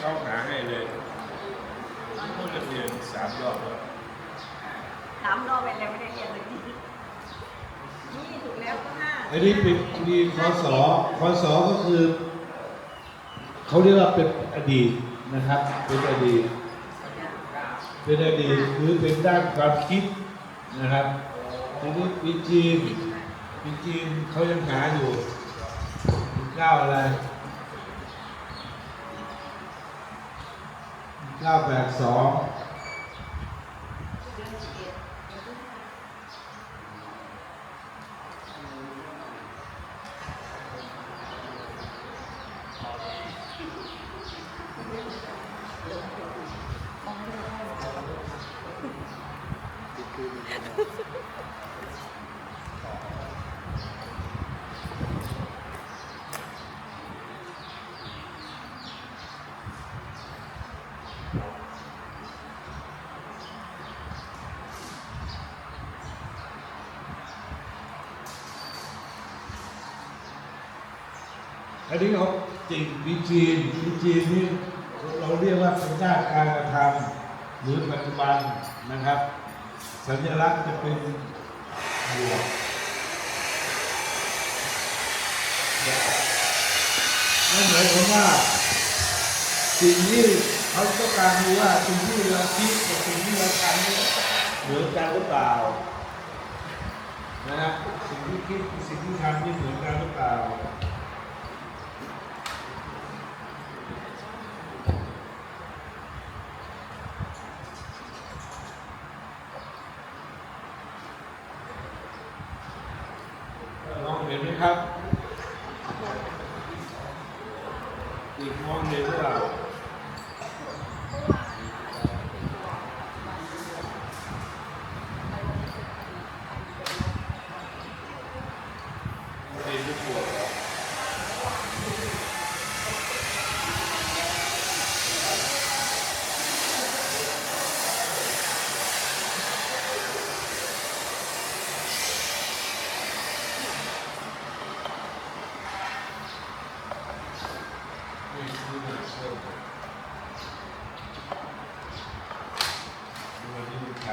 เขาหาให้เลยต้องจะเรียนสามรอบแล้วสามรอบไปแล้วไม่ได้เรียนเลยทีนี่ถูกแล้วก็ห้าอันนี้เป็นมีคศคศก็คือ เขาเรียกว่าเป็นอดีตนะครับ เป็นอดีต เป็นอดีตหรือเป็นด้านความคิดนะครับทีนี้ปีจีนปีจีนเขายังหาอยู่ปีเก้าอะไร 982 องอันนี้เขาจริงปีจีนปีจีนนี่เราเรียกว่าเป็นด้านการกระทำหรือปัจจุบันนะครับ สัญลักษณ์จะเป็นบวกนั่นหมายความว่าสิ่งที่เขาต้องการดูว่าสิ่งที่เราคิดกับสิ่งที่เราทำนี่เหมือนกันหรือเปล่านะฮะสิ่งที่คิดกับสิ่งที่ทำนี่เหมือนกันหรือเปล่า มองเห็นไหมครับ อีกมองเห็นหรือเปล่าเห็นทุกคนเหรอนี่คือหนังเชื่อมวันนี้มีใคร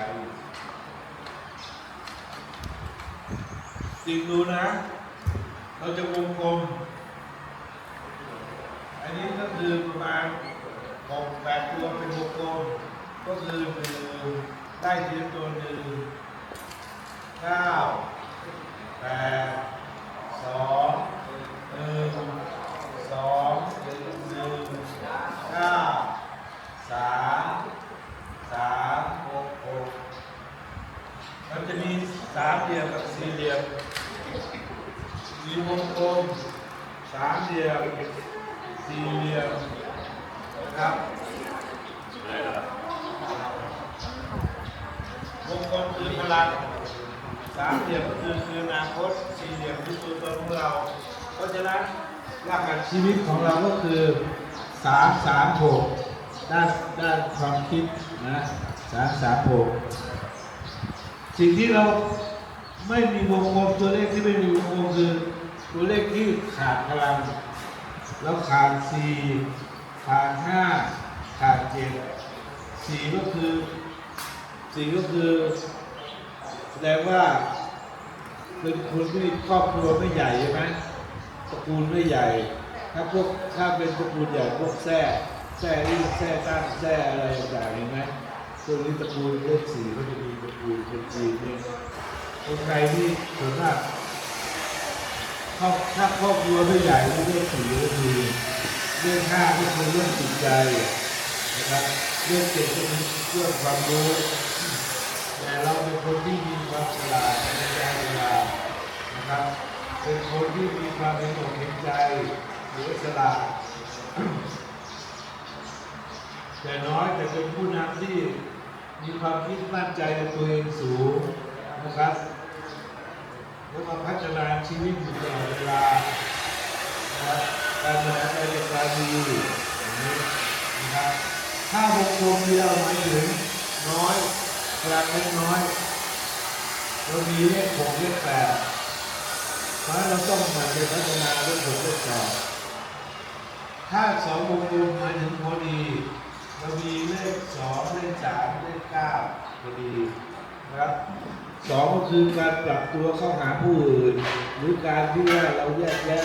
จริงดูนะ เราจะวงกลม อันนี้ก็คือประมาณหกแปดตัวเป็นวงกลม ก็คือได้ทีละตัวหนึ่งเก้าแปดสองหนึ่งสองหนึ่งเก้าสามสามหกหกมันจะมีสามเหลี่ยมกับสี่เหลี่ยม มีวงกลมสามเหลี่ยมสี่เหลี่ยมนะครับวงกลมคือพลังสามเหลี่ยมก็คือคืออนาคตสี่เหลี่ยมคือตัวตนของเรา เพราะฉะนั้นหลักการ ชีวิตของเราก็คือสามสามหกด้านด้านความคิดนะสามสามหกสิ่งที่เราไม่มีวงกลมตัวเลขที่ไม่มีวงกลมคือตัวเลขที่ขาดพลัง แล้วขาดสี่ขาดห้าขาดเจ็ดสี่ก็คือสี่ก็คือแสดงว่าเป็นคนที่ครอบครัวไม่ใหญ่ใช่ไหมตระกูลไม่ใหญ่ ถ้าพวกถ้าเป็นตระกูลใหญ่พวกแท้แท้ที่แท้ตั้งแท้อะไรต่างๆเห็นไหมตัวนี้ตระกูลเลขสี่ก็จะมีตระกูลคนจีนเนี่ยคนไทยที่ส่วนมากครอบถ้าครอบครัวไม่ใหญ่ก็เรื่องสี่ก็คือเรื่องห้าก็คือเรื่องจิตใจนะครับเรื่องเจ็ดก็คือเรื่องความรู้แต่เราเป็นคนที่มีความฉลาดในการเวลานะครับ เป็นคนที่มีความเป็นอกเห็นใจ หรือฉลาดแต่น้อยแต่เป็นผู้นำที่มีความคิดมั่นใจในตัวเองสูงนะครับแล้วมาพัฒนาชีวิตอยู่ตลอดเวลานะครับการบริหารการจัดการดีอย่างนี้นะครับถ้าวงกลมเดียวหมายถึงน้อยกลางเล็กน้อยเรามีเลขหกเลขแปดเพราะเราต้องมั่นไปพัฒนาเรื่องหกเลขแปด ถ้าสองวงกลมหมายถึงพอดีเรามีเลขสองเลขสามเลขเก้าพอดีนะครับสองก็คือการปรับตัวเข้าหาผู้อื่น หรือการที่ว่าเราแยกแยะ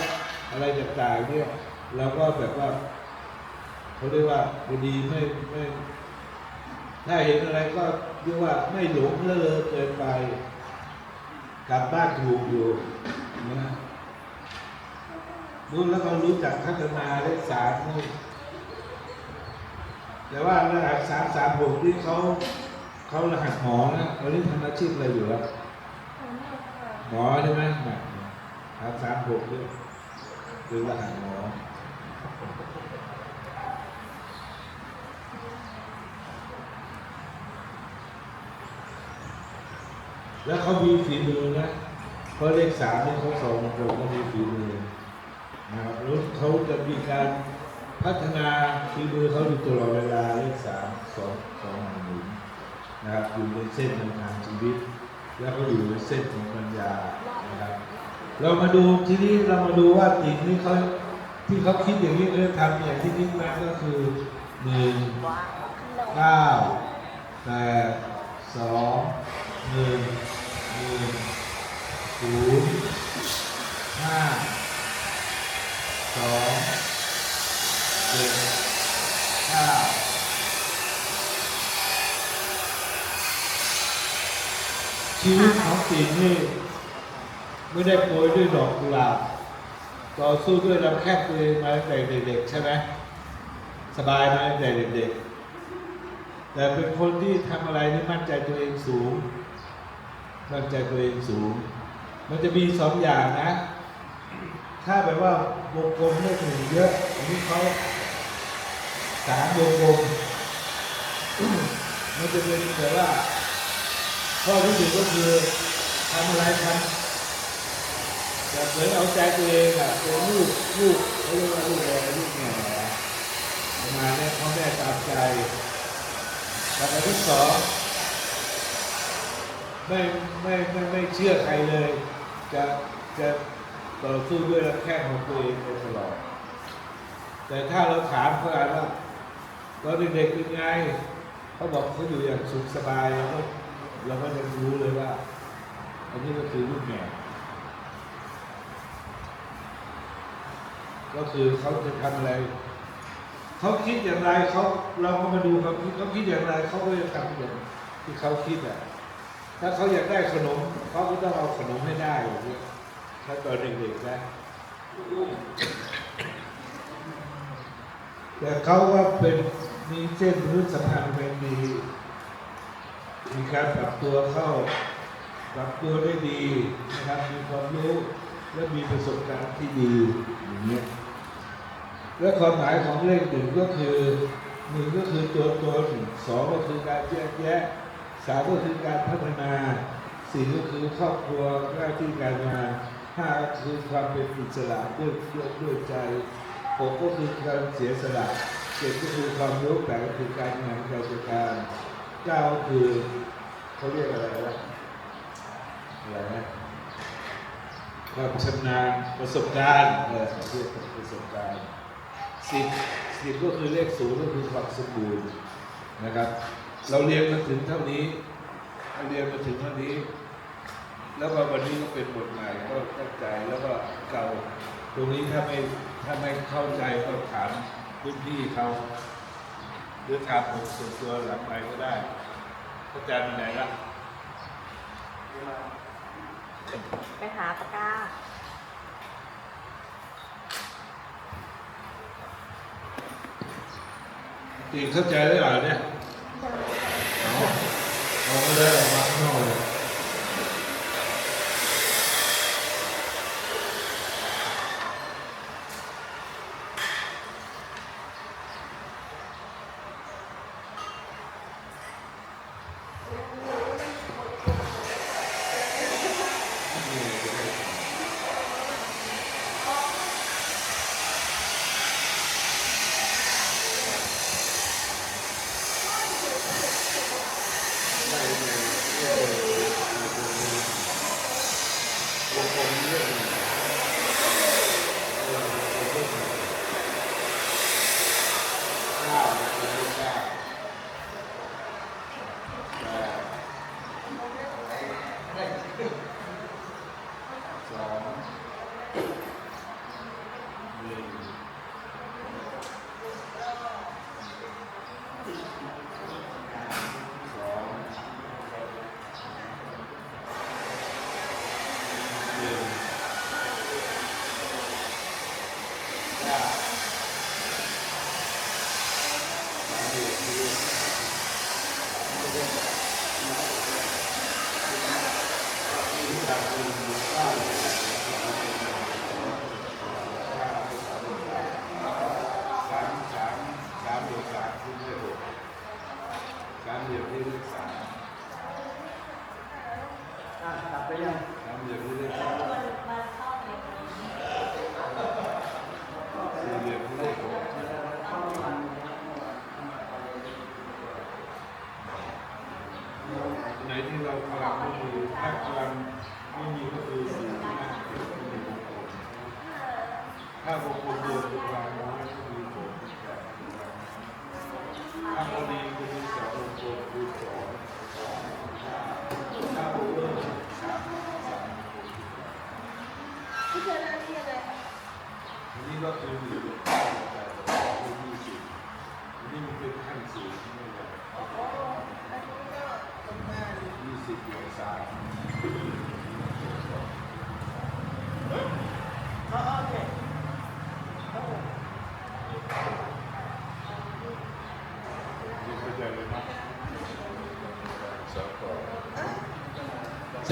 อะไรต่างๆเนี่ยเราก็แบบว่าเขาเรียกว่าพอดีไม่ไม่ถ้าเห็นอะไรก็เรียกว่าไม่หลงเลอะเกินไปกลับบ้านถูกอยู่น รู้แล้วเรารู้จักพัฒนาเลขสามนี่แต่ว่ารหัสสามสามหกที่เขาเขารหัสหมอนะตอนนี้ทำอาชีพอะไรอยู่ล้วหมอใช่ไหมหนักสามสามหกด้วยคือรหัสหมอแล้วเขามีฝีมือนะเพราะเลขสามเนี่ยเขาสองคนเขามีฝีมือ นะครับแล้วเขาจะมีการพัฒนาฝีมือเขาอยู่ตลอดเวลาเลขสามสองสองหนึ่งนะครับอยู่ในเส้นทางทางชีวิต แล้วก็อยู่ในเส้นของปัญญานะครับ เรามาดูทีนี้เรามาดูว่าติ่งนี่เขาที่เขาคิดอย่างนี้เขาทำอย่างที่คิดมาก็คือหนึ่งเลยเก้าแปดสองหนึ่งหนึ่งศูนย์ห้า สองเจ็ดเก้าชีวิตของติ่งนี่ไม่ได้โปรยด้วยดอกกุหลาบต่อสู้ด้วยลำแคบตัวเองมาตั้งแต่เด็กๆใช่ไหมสบายมาตั้งแต่เด็กๆ แต่เป็นคนที่ทำอะไรนี่มั่นใจตัวเองสูง มั่นใจตัวเองสูง มันจะมีสองอย่างนะ ถ้าแบบว่าวงกลมเลขหนึ่งเยอะอันนี้เขาสามวงกลมมันจะเป็นแบบว่าข้อที่หนึ่งก็คือทำอะไรทำแบบเหมือนเอาใจตัวเองอะตัวลูกลูกเขาเรียกว่าลูกแอลูกแง่ประมาณนี้พ่อแม่ตามใจประการที่สองไม่ไม่ไม่ไม่เชื่อใครเลย จะจะ ต่อสู้ด้วยแข้งของตัวเองตลอด แต่ถ้าเราถามเขาอ่านว่าตอนเด็กๆเป็นไง เขาบอกเขาอยู่อย่างสุขสบายเราก็เราก็จะรู้เลยว่า อันนี้ก็คือลูกแม่ก็คือเขาจะทำอะไร เขาคิดอย่างไรเขาเราก็มาดูเขาคิดเขาคิดอย่างไรเขาก็จะทำอย่างที่เขาคิดอะถ้าเขาอยากได้ขนมเขาก็ต้องเอาขนมให้ได้อย่างนี้ ถ้าตอนเด็กๆนะแต่เขาว่าเป็นมีเส้นมนุษยสัมพันธ์เป็นดี มีการปรับตัวเข้า ปรับตัวได้ดีนะครับ มีความรู้และมีประสบการณ์ที่ดีอย่างเงี้ยและความหมายของเลขหนึ่งก็คือหนึ่งก็คือตัวตนสองก็คือการแยกแยะสามก็คือการพัฒนาสี่ก็คือครอบครัวหน้าที่การงาน ห้าก็คือความเป็นอิสระด้วยด้วยด้วยใจหกก็คือการเสียสละเจ็ดก็คือความรู้แปดก็คือการงานการจัดการเก้าคือเขาเรียกอะไรวะอะไรนะความชำนาญประสบการณ์เออเรียกประสบการณ์สิบสิบก็คือเลขศูนย์ก็คือความสมบูรณ์นะครับ เราเรียนมาถึงเท่านี้เราเรียนมาถึงเท่านี้ แล้วก็วันนี้ก็เป็นบทใหม่ก็ตั้งใจแล้วก็เก่าตรงนี้ถ้าไม่ถ้าไม่เข้าใจก็ถามพื้นที่เขาหรือถามผมส่วนตัวหลังไปก็ได้อาจารย์ไปไหนละไปหาปากกาตีเข้าใจได้หรอเนี่ยเอาเอาก็ได้ออกมา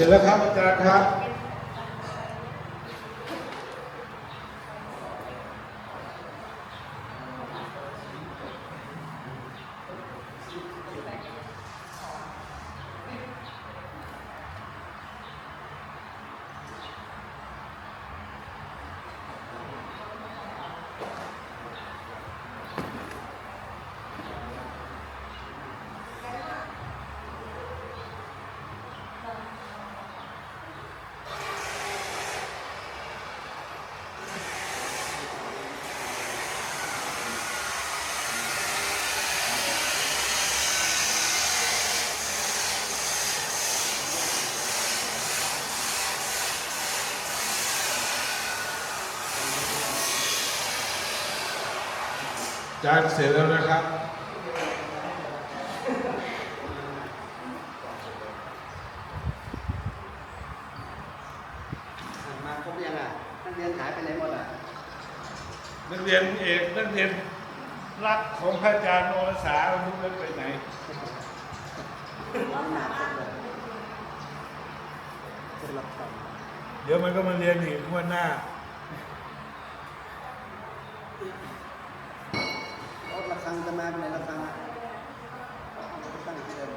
เสร็ จแล้วครับอาจารย์ครับจานเสร็จแล้วนะครับ มาครบยังอะ นักเรียนหายไปไหนหมดอะ นักเรียนเอกนักเรียนรักของพระอาจารย์โอสาไม่รู้ไปไหนน้ำหนักครบเลยเป็นหลักฐานเดี๋ยวมันก็มาเรียนอีกงวันหน้า โอ้ระฆังจะมาเป็นไหนระฆังอะตั้งที่เดิม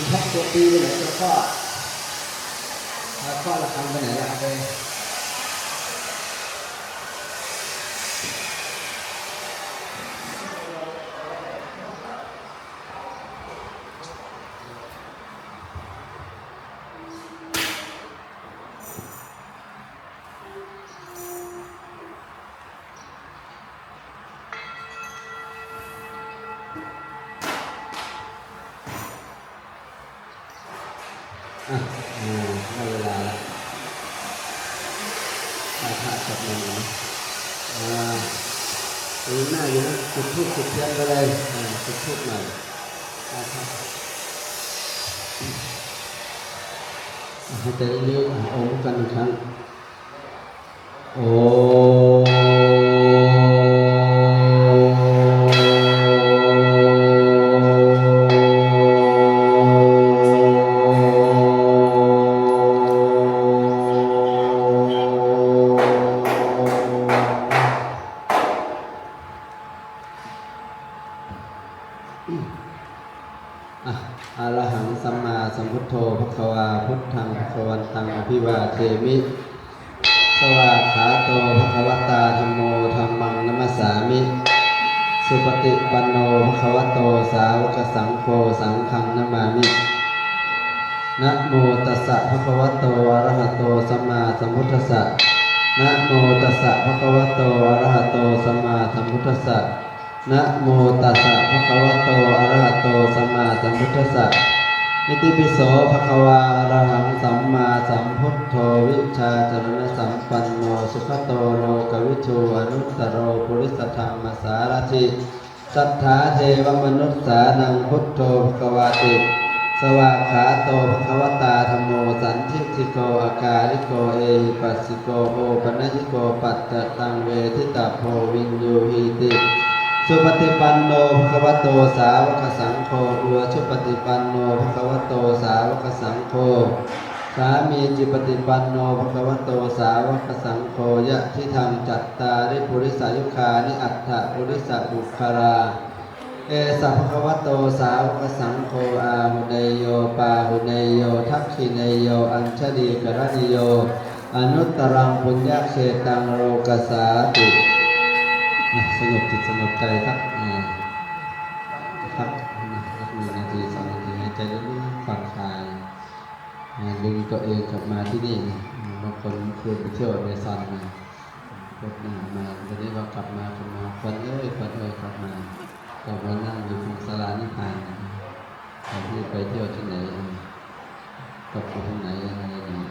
คุณพ่อตัวปีไปไหนตัวพ่อแล้วพ่อระฆังไปไหนล่ะไป อะอ่าได้เวลาแล้วถ้าพระสวดมนต์นะอ่าตีหน้าอยู่นะจุดทูบจุดเทียนไปเลยอ่าจุดทูบหน่อยอ่าครับอ่าให้ใจเย็นๆอ่าโอ้กันอีกครั้งโอ้ ทธังภควันตังอภิวาเทมิ สวากขาโตภควตาธรรมโมธรรมังนัมสสามิ สุปฏิปันโนภควโตสาวกสังโฆสังฆังนามามินะโมตัสสะภะคะวะโตอะระหะโตสัมมาสัมพุทธัสสะนะโมตัสสะภะคะวะโตอะระหะโตสัมมาสัมพุทธัสสะนะโมตัสสะภะคะวะโตอะระหะโตสัมมาสัมพุทธัสสะ อิติปิโสภะคะวาอระหังสัมมาสัมพุทโธวิชาจรณะสัมปันโนสุขโตโลกวิชูอนุตตโรปุริสธรรมสารถิสัทธาเทวมนุษสานังพุทโธภะคะวาติสวากขาโตภควตาธรรมโมสันทิติโกอาการิโกเอหิปัสสิโกโอปัญญิโกปัตตะตังเวทิตาโพวินยูหิติ สุปฏิปันโนภควโตสาวกสังโฆอุวชุปฏิปันโนภควโตสาวกสังโฆสามีจิปฏิปันโนภควโตสาวกสังโฆยะทิธรรมจัตตาริปุริสายุคานิอัตถปุริสบุคาราเอสัพพะวะโตสาวกสังโฆอาหุเนโยปาหุเนโยทักขิเนโยอัญชลีกรณิโย อนุตตรังปุญญาเขตังโลกสาติ สงบจิตสงบใจครับอ่าครับนะสักหนึ่งนาทีสองนาทีหายใจลึกๆผ่อนคลายอ่าดึงตัวเองกลับมาที่นี่นะมบางคนเคืนไปเที่ยวในซอนมาพบหน้ามาตอนนี้เรากลับมากลับมาคนเอ้ยคนเอ้ยกลับมาก็มานั่งอยู่ตรงศาลานิพพานตอนที่ไปเที่ยวที่ไหนตกไปที่ไหนอะไรอย่างเงี้ย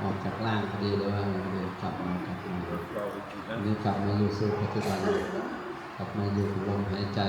ออก จากร่างพอดีเลยว่าเดี๋ยวกลับมากลับมาเราไปกินอันะนนี้กลับมาอยู่สู่ปัจจุบันกลับมาอยู่กับลมหายใจ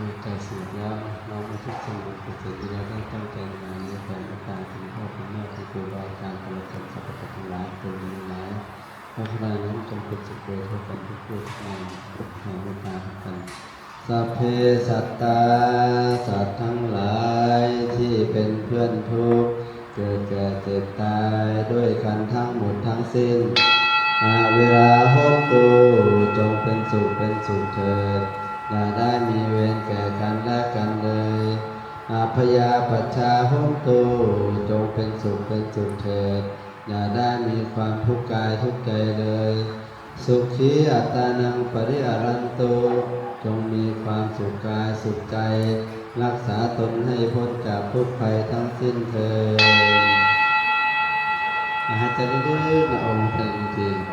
มีใจ สูงแล้วเราไม่ทุกสิ่งทุกสิ่งที่เราได้ตั้งใจมาในแต่ละการคุณพ่อคุณแม่คุณครูบาอาจารย์ตลอดจนสัพพะทั้งหลายคนมีหลายเพราะฉะนั้นจงเป็นสุขโดยทั่วกันทุกผู้ทุกนายแห่งมุตาทุกกันสัพเพสัตตาสัตว์ทั้งหลายที่เป็นเพื่อนทุกข์เกิดแก่เจ็บตายด้วยกันทั้งหมดทั้งสิ้นอาเวลาโหตูจงเป็นสุขเป็นสุขเถิด อย่าได้มีเวรแก่กันและกันเลยอาพยาปัชชาโหตูจงเป็นสุขเป็นสุขเถิด อย่าได้มีความทุกข์กายทุกข์ใจเลย สุขีอัตานังปริอารันตุจงมีความสุขกายสุขใจ รักษาตนให้พ้นจากทุกภัยทั้งสิ้นเถิดอาหายใจลึกๆนะอมใจจริงๆ